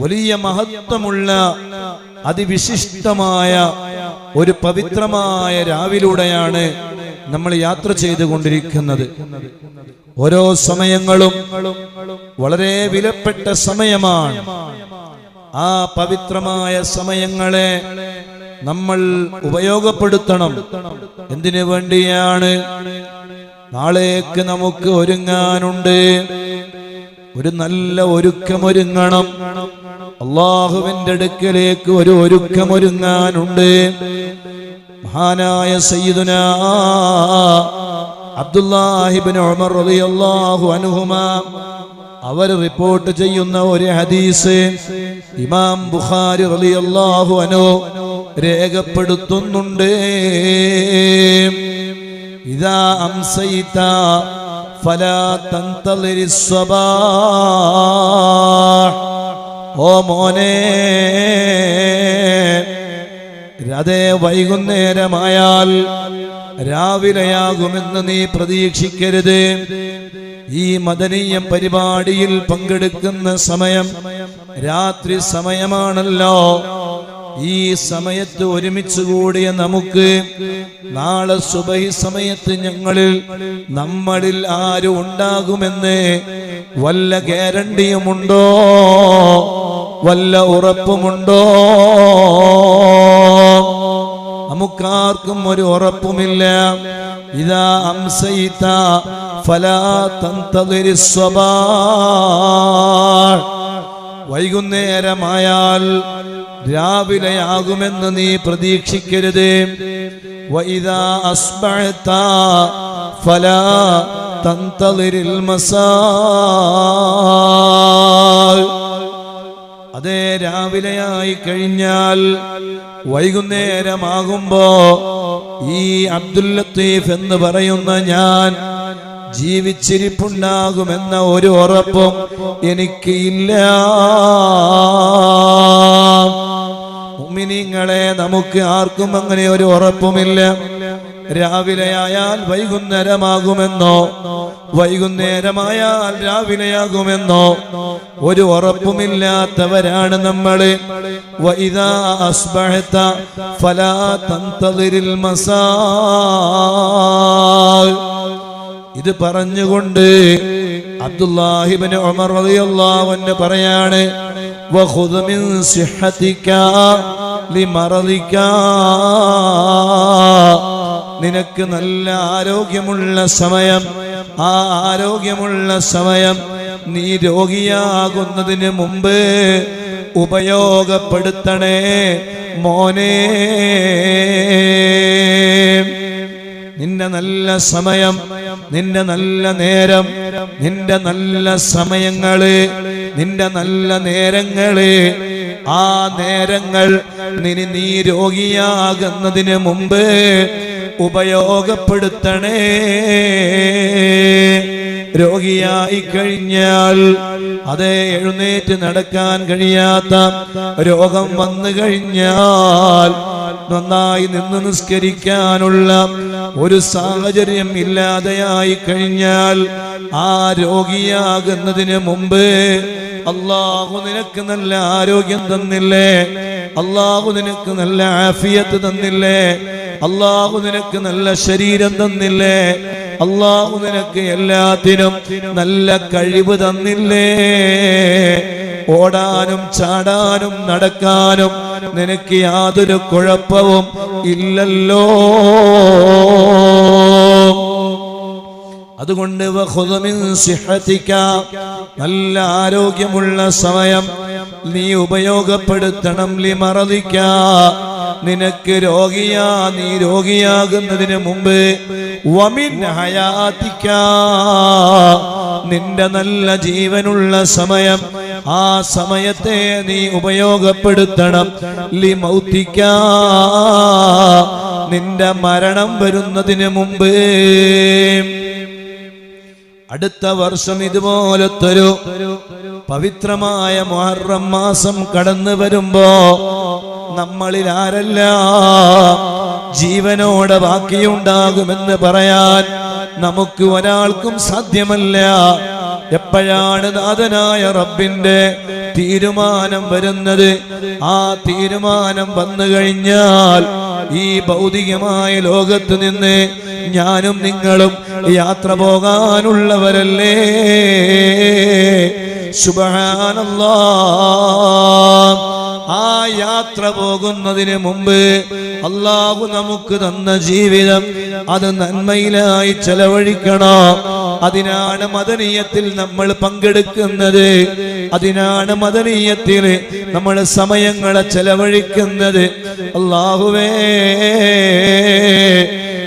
വലിയ മഹത്വമുള്ള അതിവിശിഷ്ടമായ ഒരു പവിത്രമായ രാവിലൂടെയാണ് നമ്മൾ യാത്ര ചെയ്തുകൊണ്ടിരിക്കുന്നത്. ഓരോ സമയങ്ങളും വളരെ വിലപ്പെട്ട സമയമാണ്. ആ പവിത്രമായ സമയങ്ങളെ നമ്മൾ ഉപയോഗപ്പെടുത്തണം. എന്തിനു വേണ്ടിയാണ്? നാളേക്ക് നമുക്ക് ഒരുങ്ങാനുണ്ട്. ഒരു നല്ല ഒരുക്കമൊരുങ്ങണം. അള്ളാഹുവിന്റെ അടുക്കലേക്ക് ഒരു ഒരുക്കമൊരുങ്ങാനുണ്ട്. മഹാനായ സയ്യിദുന അബ്ദുല്ലാഹിബിൻ ഉമർ റളിയല്ലാഹു അൻഹുമ അവർ റിപ്പോർട്ട് ചെയ്യുന്ന ഒരു ഹദീസ് ഇമാം ബുഖാരി റളിയല്ലാഹു അൻഹു രേഖപ്പെടുത്തുന്നുണ്ട്. ഇതാ അംസൈത ഫലാ തന്തളിരി ഓ മോനെ അതേ വൈകുന്നേരമായാൽ രാവിലെയാകുമെന്ന് നീ പ്രതീക്ഷിക്കരുത്. ഈ മദനീയ പരിപാടിയിൽ പങ്കെടുക്കുന്ന സമയം രാത്രി സമയമാണല്ലോ. ഈ സമയത്ത് ഒരുമിച്ച് കൂടിയ നമുക്ക് നാളെ സുബഹി സമയത്ത് ഞങ്ങളിൽ നമ്മളിൽ ആരും ഉണ്ടാകുമെന്ന് വല്ല ഗ്യാരണ്ടിയുമുണ്ടോ? വല്ല ഉറപ്പുമുണ്ടോ? നമുക്കാർക്കും ഒരു ഉറപ്പുമില്ല. ഇതാ അംസയിത്ത ഫലാ തന്തളിരി സ്വഭാ. വൈകുന്നേരമായാൽ രാവിലെയാകുമെന്ന് നീ പ്രതീക്ഷിക്കരുത്. വൈദാ അതേ രാവിലെയായി കഴിഞ്ഞാൽ വൈകുന്നേരമാകുമ്പോ ഈ അബ്ദുൽ ലത്തീഫ് എന്ന് പറയുന്ന ഞാൻ ജീവിച്ചിരിപ്പുണ്ടാകുമെന്ന ഒരു ഉറപ്പും എനിക്ക് ഇല്ല ഉമ്മിനിങ്ങളെ നമുക്ക് ആർക്കും അങ്ങനെ ഒരു ഉറപ്പുമില്ല. രാവിലെയായാൽ വൈകുന്നേരമാകുമെന്നോ വൈകുന്നേരമായാൽ രാവിലെയാകുമെന്നോ ഒരു ഉറപ്പുമില്ലാത്തവരാണ് നമ്മൾ ഇത് പറഞ്ഞുകൊണ്ട് അബ്ദുല്ലാഹിബിന് ഒമർ റളിയല്ലാഹു അൻഹു പറയാണ് വഖുദ് من صحتك لمرضك. നിനക്ക് നല്ല ആരോഗ്യമുള്ള സമയം ആ ആരോഗ്യമുള്ള സമയം നീ രോഗിയാകുന്നതിന് മുമ്പ് ഉപയോഗപ്പെടുത്തണേ മോനെ. നിന്നെ നല്ല സമയം നിന്റെ നല്ല നേരം നിന്റെ നല്ല സമയങ്ങൾ നിന്റെ നല്ല നേരങ്ങൾ. ആ നേരങ്ങൾ നിനി നീ രോഗിയാകുന്നതിന് മുമ്പ് ഉപയോഗപ്പെടുത്തണേ. രോഗിയായി കഴിഞ്ഞാൽ അതേ എഴുന്നേറ്റ് നടക്കാൻ കഴിയാത്ത രോഗം വന്നു കഴിഞ്ഞാൽ നന്നായി നിന്ന് നിസ്കരിക്കാനുള്ള ഒരു സാഹചര്യം ഇല്ലാതെയായി കഴിഞ്ഞാൽ ആ രോഗിയാകുന്നതിന് മുമ്പ് അള്ളാഹു നിനക്ക് നല്ല ആരോഗ്യം തന്നില്ലേ? അള്ളാഹു നിനക്ക് നല്ല ആഫിയത്ത് തന്നില്ലേ? അള്ളാഹു നിനക്ക് നല്ല ശരീരം തന്നില്ലേ? അള്ളാഹു നിനക്ക് എല്ലാത്തിനും നല്ല കഴിവ് തന്നില്ലേ? ഓടാനും ചാടാനും നടക്കാനും നിനക്ക് യാതൊരു കുഴപ്പവും ഇല്ലല്ലോ. അതുകൊണ്ട് നല്ല ആരോഗ്യമുള്ള സമയം നീ ഉപയോഗപ്പെടുത്തണം. ലി മറതിക്ക നിനക്ക് രോഗിയാ നീ രോഗിയാകുന്നതിന് മുമ്പ് വമിൻ നിന്റെ നല്ല ജീവനുള്ള സമയം ആ സമയത്തെ നീ ഉപയോഗപ്പെടുത്തണം. ലി മൗത്തിക്ക നിന്റെ മരണം വരുന്നതിന് മുമ്പ് അടുത്ത വർഷം ഇതുപോലത്തൊരു പവിത്രമായ മുഹറം മാസം കടന്നു വരുമ്പോ നമ്മളിൽ ആരല്ല? ജീവനോടെ ബാക്കിയുണ്ടാകുമെന്ന് പറയാൻ നമുക്ക് ഒരാൾക്കും സാധ്യമല്ല. എപ്പോഴാണ് നാഥനായ റബ്ബിന്റെ തീരുമാനം വരുന്നത്? ആ തീരുമാനം വന്നു കഴിഞ്ഞാൽ ഈ ഭൗതികമായ ലോകത്ത് നിന്ന് ഞാനും നിങ്ങളും യാത്ര പോകാനുള്ളവരല്ലേ? സുബഹാനല്ലാ. ആ യാത്ര പോകുന്നതിന് മുമ്പ് അള്ളാഹു നമുക്ക് തന്ന ജീവിതം അത് നന്മയിലായി ചെലവഴിക്കണം? അതിനാണ് മദനീയത്തിൽ നമ്മൾ പങ്കെടുക്കുന്നത്. അതിനാണ് മദനീയത്തിൽ നമ്മൾ സമയങ്ങളെ ചെലവഴിക്കുന്നത്. അള്ളാഹുവേ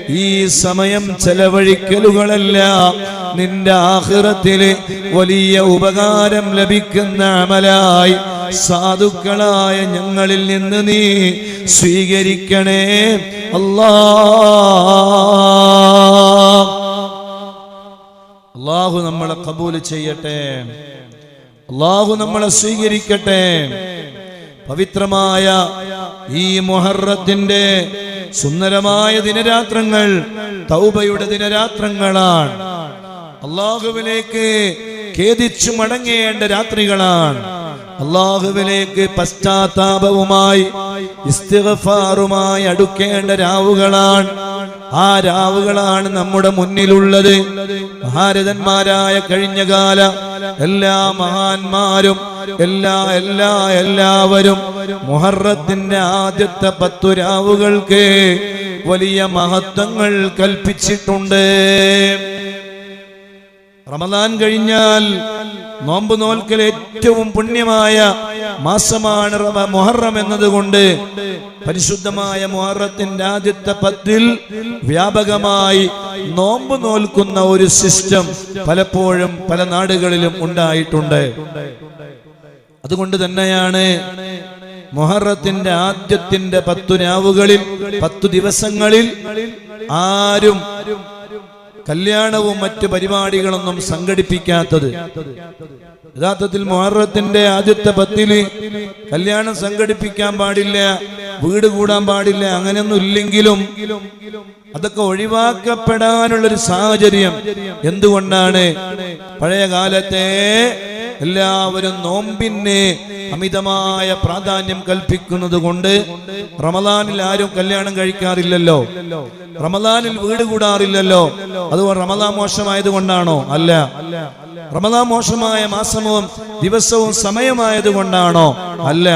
ഈ സമയം ചെലവഴിക്കലുകളല്ല നിന്റെ ആഹ്റത്തിൽ വലിയ ഉപകാരം ലഭിക്കുന്ന അമലായി സാധുക്കളായ ഞങ്ങളിൽ നിന്ന് നീ സ്വീകരിക്കണേ. അല്ലാ. അള്ളാഹു നമ്മളെ കബൂൽ ചെയ്യട്ടെ. അള്ളാഹു നമ്മളെ സ്വീകരിക്കട്ടെ. പവിത്രമായ ഈ മൊഹറത്തിന്റെ സുന്ദരമായ ദിനരാത്രങ്ങൾ തൗബയുടെ ദിനരാത്രങ്ങളാണ്. അള്ളാഹുവിലേക്ക് ഖേദിച്ചു മടങ്ങേണ്ട രാത്രികളാണ്. അള്ളാഹുവിലേക്ക് പശ്ചാത്താപവുമായി ഇസ്തിഗ്ഫാറുമായി അടുക്കേണ്ട രാവുകളാണ്. ആ രാവുകളാണ് നമ്മുടെ മുന്നിലുള്ളത്. ഭാരതന്മാരായ കഴിഞ്ഞ കാല എല്ലാ മഹാന്മാരും എല്ലാ എല്ലാ എല്ലാവരും മുഹറത്തിന്റെ ആദ്യത്തെ പത്തു രാവുകൾക്ക് വലിയ മഹത്വങ്ങൾ കൽപ്പിച്ചിട്ടുണ്ട്. റമദാൻ കഴിഞ്ഞാൽ നോമ്പ് നോൽക്കൽ ഏറ്റവും പുണ്യമായ മാസമാണ് മൊഹറം എന്നതുകൊണ്ട് പരിശുദ്ധമായ മുഹറത്തിന്റെ ആദ്യത്തെ പത്തിൽ വ്യാപകമായി നോമ്പ് നോൽക്കുന്ന ഒരു സിസ്റ്റം പലപ്പോഴും പല നാടുകളിലും ഉണ്ടായിട്ടുണ്ട്. അതുകൊണ്ട് തന്നെയാണ് മൊഹറത്തിന്റെ ആദ്യത്തിന്റെ പത്തു രാവുകളിൽ പത്തു ദിവസങ്ങളിൽ ആരും കല്യാണവും മറ്റ് പരിപാടികളൊന്നും സംഘടിപ്പിക്കാത്തത്. യഥാർത്ഥത്തിൽ മുഹറത്തിന്റെ ആദ്യത്തെ പത്തിൽ കല്യാണം സംഘടിപ്പിക്കാൻ പാടില്ല വീട് കൂടാൻ പാടില്ല അങ്ങനെയൊന്നും ഇല്ലെങ്കിലും അതൊക്കെ ഒഴിവാക്കപ്പെടാനുള്ളൊരു സാഹചര്യം എന്തുകൊണ്ടാണ്? പഴയ കാലത്തെ എല്ലാവരും നോമ്പിനെ അമിതമായ പ്രാധാന്യം കൽപ്പിക്കുന്നത് കൊണ്ട് റമദാനിൽ ആരും കല്യാണം കഴിക്കാറില്ലല്ലോ. റമദാനിൽ വീട് കൂടാറില്ലല്ലോ. അതുകൊണ്ട് റമദാൻ മോശമായത് കൊണ്ടാണോ അല്ല. റമദാൻ മോശമായ മാസവും ദിവസവും സമയമായത് കൊണ്ടാണോ അല്ല.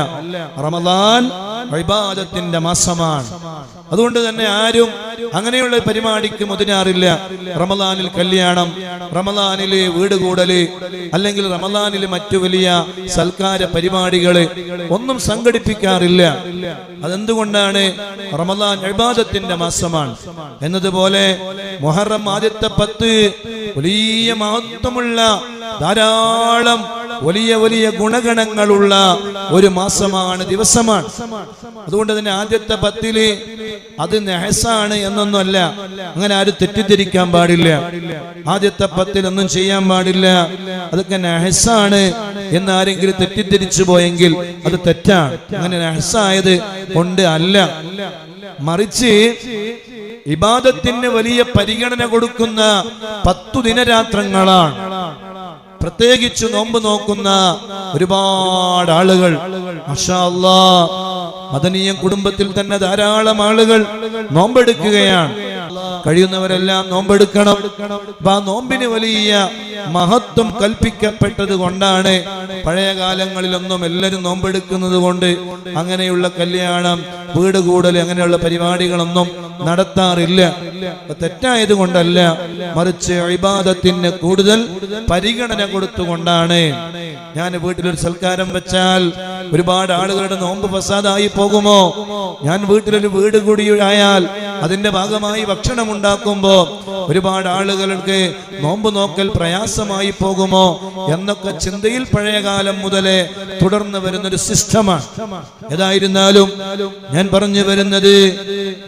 റമദാൻ ഇബാദത്തിന്റെ മാസമാണ്. അതുകൊണ്ട് തന്നെ ആരും അങ്ങനെയുള്ള പരിപാടിക്ക് മുതിരാറില്ല. റമദാനിൽ കല്യാണം റമദാനിൽ വീട് കൂടൽ അല്ലെങ്കിൽ റമദാനിലെ മറ്റു വലിയ സൽക്കാര പരിപാടികൾ ഒന്നും സംഘടിപ്പിക്കാറില്ല. അതെന്തുകൊണ്ടാണ്? റമദാൻ ഇബാദത്തിന്റെ മാസമാണ്. എന്നതുപോലെ മുഹറം ആദ്യത്തെ പത്ത് വലിയ മഹത്വമുള്ള ധാരാളം വലിയ വലിയ ഗുണഗണങ്ങളുള്ള ഒരു മാസമാണ് ദിവസമാണ്. അതുകൊണ്ട് തന്നെ ആദ്യത്തെ പത്തിൽ അത് നെഹസാണ് എന്നൊന്നുമല്ല. അങ്ങനെ ആരും തെറ്റിദ്ധരിക്കാൻ പാടില്ല. ആദ്യത്തെ പത്തിൽ ഒന്നും ചെയ്യാൻ പാടില്ല. അതൊക്കെ നെഹസാണ് എന്ന് ആരെങ്കിലും തെറ്റിദ്ധരിച്ചു പോയെങ്കിൽ അത് തെറ്റാണ്. അങ്ങനെ നെഹസായത് കൊണ്ട് അല്ല. മറിച്ച് ഇബാദത്തിന് വലിയ പരിഗണന കൊടുക്കുന്ന പത്തു ദിനരാത്രങ്ങളാണ്. പ്രത്യേകിച്ച് നോമ്പ് നോക്കുന്ന ഒരുപാട് ആളുകൾ. മദനീയ കുടുംബത്തിൽ തന്നെ ധാരാളം ആളുകൾ നോമ്പെടുക്കുകയാണ്. കഴിയുന്നവരെല്ലാം നോമ്പെടുക്കണം. ആ നോമ്പിന് വലിയ മഹത്വം കൽപ്പിക്കപ്പെട്ടത് കൊണ്ടാണ് പഴയ കാലങ്ങളിലൊന്നും എല്ലാവരും നോമ്പെടുക്കുന്നത് കൊണ്ട് അങ്ങനെയുള്ള കല്യാണം വീട് കൂടൽ അങ്ങനെയുള്ള പരിപാടികളൊന്നും നടത്താറില്ല. തെറ്റായത് കൊണ്ടല്ല മറിച്ച് അഭിബാധത്തിന് കൂടുതൽ പരിഗണന കൊടുത്തുകൊണ്ടാണ്. ഞാൻ വീട്ടിലൊരു സൽക്കാരം വെച്ചാൽ ഒരുപാട് ആളുകളുടെ നോമ്പ് ഫസാദായി പോകുമോ? ഞാൻ വീട്ടിലൊരു വീട് കൂടി ആയാൽ അതിന്റെ ഭാഗമായി ഭക്ഷണം ഉണ്ടാക്കുമ്പോ ഒരുപാട് ആളുകൾക്ക് നോമ്പ് നോക്കൽ പ്രയാസമായി പോകുമോ എന്നൊക്കെ ചിന്തയിൽ പഴയ കാലം മുതലേ തുടർന്ന് വരുന്നൊരു സിസ്റ്റമാണ്. ഏതായിരുന്നാലും ഞാൻ പറഞ്ഞു വരുന്നത്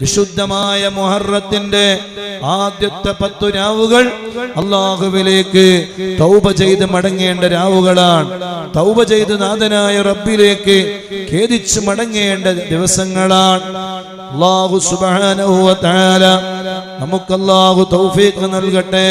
വിശുദ്ധമായ മൊഹറത്തിന്റെ ആദ്യത്തെ പത്തു രാവുകൾ അള്ളാഹുവിലേക്ക് തൗപ ചെയ്ത് മടങ്ങേണ്ട രാവുകളാണ്. തൗപ ചെയ്ത് നാഥനായ റബ്ബിലേക്ക് ഖേദിച്ച് മടങ്ങേണ്ട ദിവസങ്ങളാണ്. അള്ളാഹു തആല നമുക്ക് അള്ളാഹു തൗഫീഖ് നൽകട്ടെ.